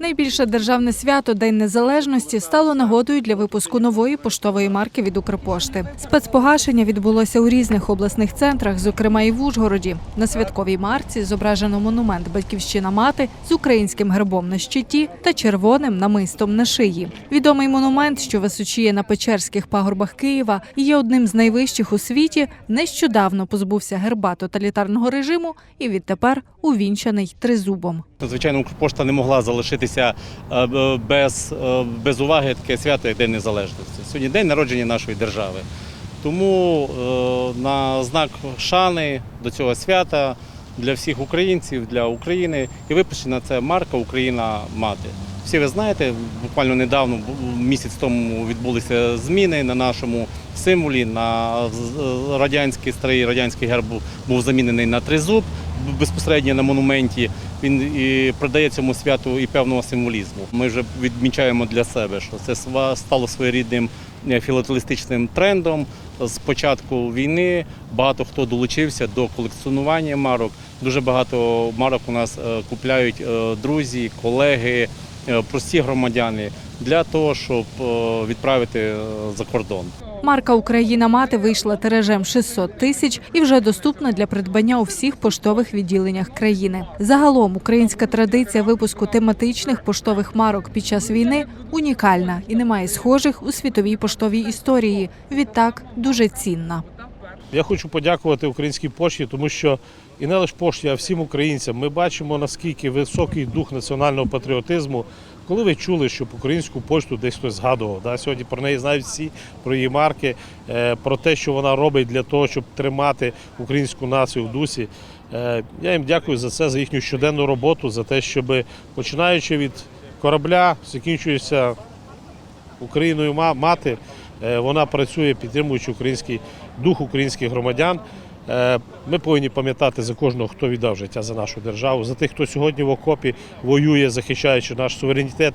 Найбільше державне свято День Незалежності стало нагодою для випуску нової поштової марки від Укрпошти. Спецпогашення відбулося у різних обласних центрах, зокрема і в Ужгороді. На святковій марці зображено монумент Батьківщина мати з українським гербом на щиті та червоним намистом на шиї. Відомий монумент, що височіє на Печерських пагорбах Києва, і є одним з найвищих у світі. Нещодавно позбувся герба тоталітарного режиму і відтепер увінчаний тризубом. Звичайно, Укрпошта не могла залишитися е, без, е, без уваги таке свято, як День Незалежності. Сьогодні день народження нашої держави. Тому е, на знак шани до цього свята для всіх українців, для України і випущена це марка Україна мати. Всі ви знаєте, буквально недавно, місяць тому відбулися зміни на нашому символі. На радянський старий радянський герб був- замінений на тризуб безпосередньо на монументі. Він і придає цьому святу і певного символізму. Ми вже відмічаємо для себе, що це стало своєрідним е, філателістичним трендом. З початку війни багато хто долучився до колекціонування марок. Дуже багато марок у нас е, купляють е, друзі, колеги, прості громадяни для того, щоб е, відправити е, за кордон. Марка Україна мати вийшла тиражем 600 тисяч і вже доступна для придбання у всіх поштових відділеннях країни. Загалом українська традиція випуску тематичних поштових марок під час війни унікальна і немає схожих у світовій поштовій історії. Відтак дуже цінна. Я хочу подякувати українській пошті, тому що і не лише пошті, а всім українцям. Ми бачимо наскільки високий дух національного патріотизму. Коли ви чули, що українську пошту десь хтось згадував, да? сьогодні про неї знають всі, про її марки, е, про те, що вона робить для того, щоб тримати українську націю в дусі. Е, Я їм дякую за це, за їхню щоденну роботу, за те, щоб починаючи від корабля, закінчується Україною мати. Е, Вона працює, підтримуючи український дух українських громадян. Е, Ми повинні пам'ятати за кожного, хто віддав життя за нашу державу, за тих, хто сьогодні в окопі воює, захищаючи наш суверенітет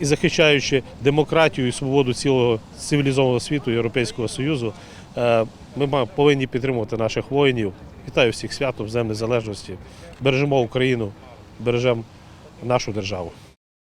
і захищаючи демократію і свободу цілого цивілізованого світу Європейського Союзу. Е, Ми повинні підтримувати наших воїнів. Вітаю всіх святом з Днем Незалежності. Бережемо Україну, бережемо нашу державу.